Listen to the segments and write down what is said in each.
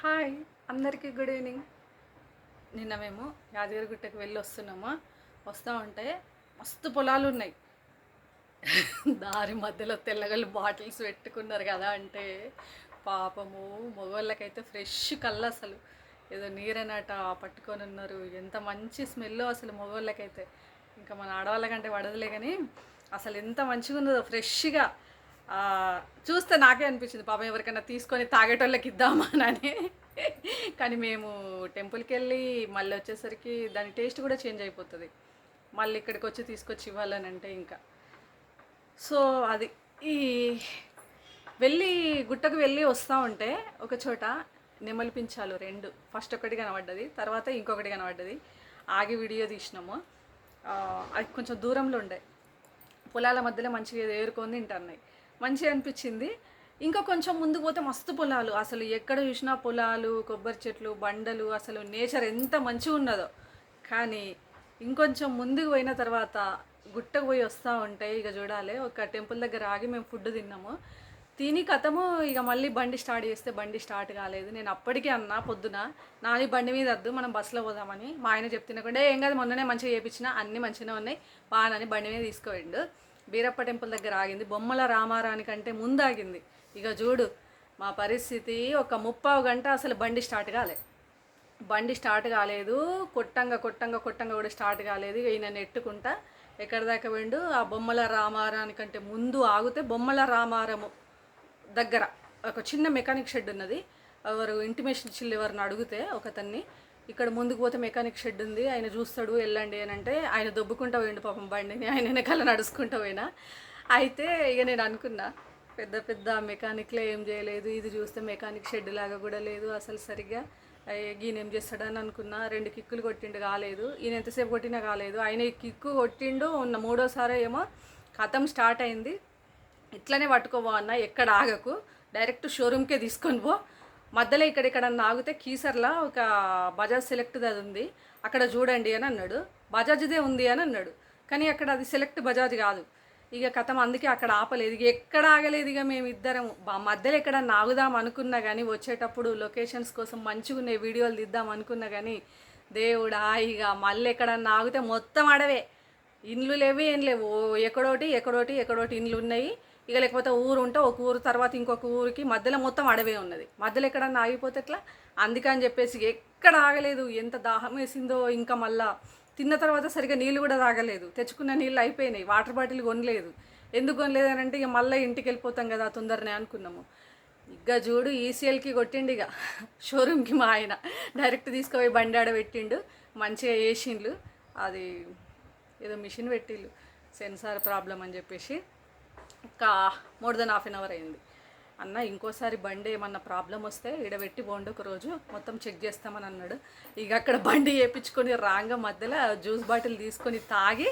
Hi అందరికీ good evening. నిన్న మేము యాదగిరిగుట్టకి వెళ్ళి వస్తున్నాము? వస్తూ ఉంటే మస్తు పొలాలు ఉన్నాయి. దారి మధ్యలో తెల్లగల్లి బాటిల్స్ పెట్టుకున్నారు కదా అంటే పాపము మగవాళ్ళకైతే ఫ్రెష్ కళ్ళు అసలు. ఏదో నీరనట పట్టుకొని ఉన్నారు. ఎంత మంచి స్మెల్ అసలు మగవాళ్ళకైతే ఇంకా మన ఆడవాళ్ళకంటే పడదులే కానీ అసలు ఎంత మంచిగా ఉన్నదో ఫ్రెష్గా చూస్తే నాకే అనిపించింది పాపం ఎవరికైనా తీసుకొని తాగేటోళ్ళకి ఇద్దామా అని కానీ మేము టెంపుల్కి వెళ్ళి మళ్ళీ వచ్చేసరికి దాని టేస్ట్ కూడా చేంజ్ అయిపోతుంది. మళ్ళీ ఇక్కడికి వచ్చి తీసుకొచ్చి ఇవ్వాలని అంటే ఇంకా. సో అది ఈ వెళ్ళి గుట్టకు వెళ్ళి వస్తూ ఉంటే ఒక చోట నెమలి పించాలు రెండు. ఫస్ట్ ఒకటి కనబడ్డది తర్వాత ఇంకొకటి కనబడ్డది. ఆగి వీడియో తీసినాము. అది కొంచెం దూరంలో ఉండే. పొలాల మధ్యలో మంచిగా ఏరుకొని తింటున్నాయి. మంచిగా అనిపించింది. ఇంకా కొంచెం ముందుకు పోతే మస్తు పొలాలు. అసలు ఎక్కడ చూసినా పొలాలు కొబ్బరి చెట్లు బండలు అసలు నేచర్ ఎంత మంచిగా ఉన్నదో. కానీ ఇంకొంచెం ముందుకు పోయిన తర్వాత గుట్టకు పోయి వస్తూ ఉంటే ఇక చూడాలి. ఒక టెంపుల్ దగ్గర ఆగి మేము ఫుడ్ తిన్నాము. తిని కథము ఇక మళ్ళీ బండి స్టార్ట్ చేస్తే బండి స్టార్ట్ కాలేదు. నేను అప్పటికే అన్నా పొద్దున నాది బండి మీద వద్దు మనం బస్సులో పోదామని. మా ఆయన చెప్తున్నకుండే ఏం కాదు మొన్ననే మంచిగా చేయించిన అన్నీ మంచిగానే ఉన్నాయి. బాగానని బండి మీద తీసుకోండు బీరప్ప టెంపుల్ దగ్గర ఆగింది. బొమ్మల రామారానికంటే ముందు ఆగింది ఇక చూడు మా పరిస్థితి ఒక ముప్పావు గంట అసలు బండి స్టార్ట్ కాలే. బండి స్టార్ట్ కాలేదు. కొట్టంగా కొట్టంగా కొట్టంగా కూడా స్టార్ట్ కాలేదు. ఈయన నెట్టుకుంటా ఎక్కడ దాకా వెండు ఆ బొమ్మల రామారానికంటే ముందు ఆగితే బొమ్మల రామారము దగ్గర ఒక చిన్న మెకానిక్ షెడ్ ఉన్నది. ఎవరు ఇంటిమేషన్ ఇచ్చి ఎవరిని అడిగితే ఒకతన్ని ఇక్కడ ముందుకు పోతే మెకానిక్ షెడ్ ఉంది ఆయన చూస్తాడు వెళ్ళండి అని అంటే ఆయన దొబ్బుకుంటా పోయిండు పాపం బండిని ఆయన వెనకాల నడుచుకుంటూ పోయినా. అయితే ఇక నేను అనుకున్నా పెద్ద పెద్ద మెకానిక్లే ఏం చేయలేదు ఇది చూస్తే మెకానిక్ షెడ్ లాగా కూడా లేదు అసలు సరిగ్గా. ఈయన ఏం చేస్తాడని అనుకున్నా రెండు కిక్కులు కొట్టిండు కాలేదు. ఈయన ఎంతసేపు కొట్టినా కాలేదు. ఆయన ఈ కిక్కు కొట్టిండు ఉన్న మూడోసారి ఏమో కథం స్టార్ట్ అయింది. ఇట్లనే పట్టుకోబో అన్న ఎక్కడ ఆగకు. డైరెక్ట్ షోరూమ్కే తీసుకొని పో. మధ్యలో ఇక్కడ ఇక్కడ ఆగితే కీసర్లా ఒక బజాజ్ సెలెక్ట్ అది ఉంది. అక్కడ చూడండి అని అన్నాడు. బజాజ్దే ఉంది అని అన్నాడు. కానీ అక్కడ అది సెలెక్ట్ బజాజ్ కాదు. ఇక కథం అందుకే అక్కడ ఆపలేదు. ఇక ఎక్కడ ఆగలేదు ఇక మేమిద్దరం మధ్యలో ఎక్కడ నాగుదాం అనుకున్నా కానీ వచ్చేటప్పుడు లొకేషన్స్ కోసం మంచిగా ఉన్నాయి వీడియోలు తీద్దాం అనుకున్నా కానీ దేవుడా ఇక మళ్ళీ ఎక్కడ నాగితే మొత్తం అడవే ఇండ్లు లేవు ఏం లేవు. ఓ ఎక్కడోటి ఎక్కడోటి ఎక్కడోటి ఇండ్లు ఉన్నాయి. ఇక లేకపోతే ఊరు ఉంటే ఒక ఊరు తర్వాత ఇంకొక ఊరికి మధ్యలో మొత్తం అడవే ఉన్నది. మధ్యలో ఎక్కడన్నా ఆగిపోతే ఎట్లా? అందుకని చెప్పేసి ఎక్కడ ఆగలేదు. ఎంత దాహం వేసిందో ఇంకా మళ్ళా తిన్న తర్వాత సరిగా నీళ్ళు కూడా తాగలేదు. తెచ్చుకున్న నీళ్ళు అయిపోయినాయి. వాటర్ బాటిల్ కొనలేదు. ఎందుకు కొనలేదు అని అంటే ఇక మళ్ళీ ఇంటికి వెళ్ళిపోతాం కదా తొందరనే అనుకున్నాము. ఇక చూడు ఈసీఎల్కి కొట్టిండు ఇక. షోరూమ్కి మా ఆయన. డైరెక్ట్ తీసుకుపోయి బండి ఆడ పెట్టిండు. మంచిగా వేసిండ్లు అది ఏదో మిషన్ పెట్టిళ్ళు సెన్సార్ ప్రాబ్లం అని చెప్పేసి. ఇంకా more than half an hour అయింది. అన్న ఇంకోసారి బండి ఏమన్నా ప్రాబ్లం వస్తే ఇడబెట్టి పోండి ఒక రోజు మొత్తం చెక్ చేస్తామని అన్నాడు. ఇక అక్కడ బండి వేయించుకొని రాంగ మధ్యలో జ్యూస్ బాటిల్ తీసుకొని తాగి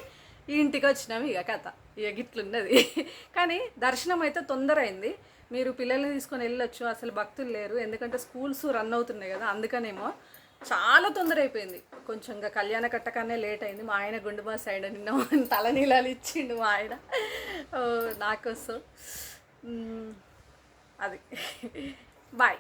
ఇంటికి వచ్చినాము ఇక కథ. ఇక గిట్లున్నది. కానీ దర్శనం అయితే తొందర అయింది. మీరు పిల్లల్ని తీసుకొని వెళ్ళొచ్చు అసలు భక్తులు లేరు. ఎందుకంటే స్కూల్స్ రన్ అవుతున్నాయి కదా అందుకనేమో చాలా తొందర అయిపోయింది. కొంచెం ఇంకా కళ్యాణ కట్టకనే లేట్ అయింది. మా ఆయన గుండుబా సైడ్ నిన్న తల నీళ్ళలు ఇచ్చిండు మా ఆయన. నాకోసం. అది. బాయ్.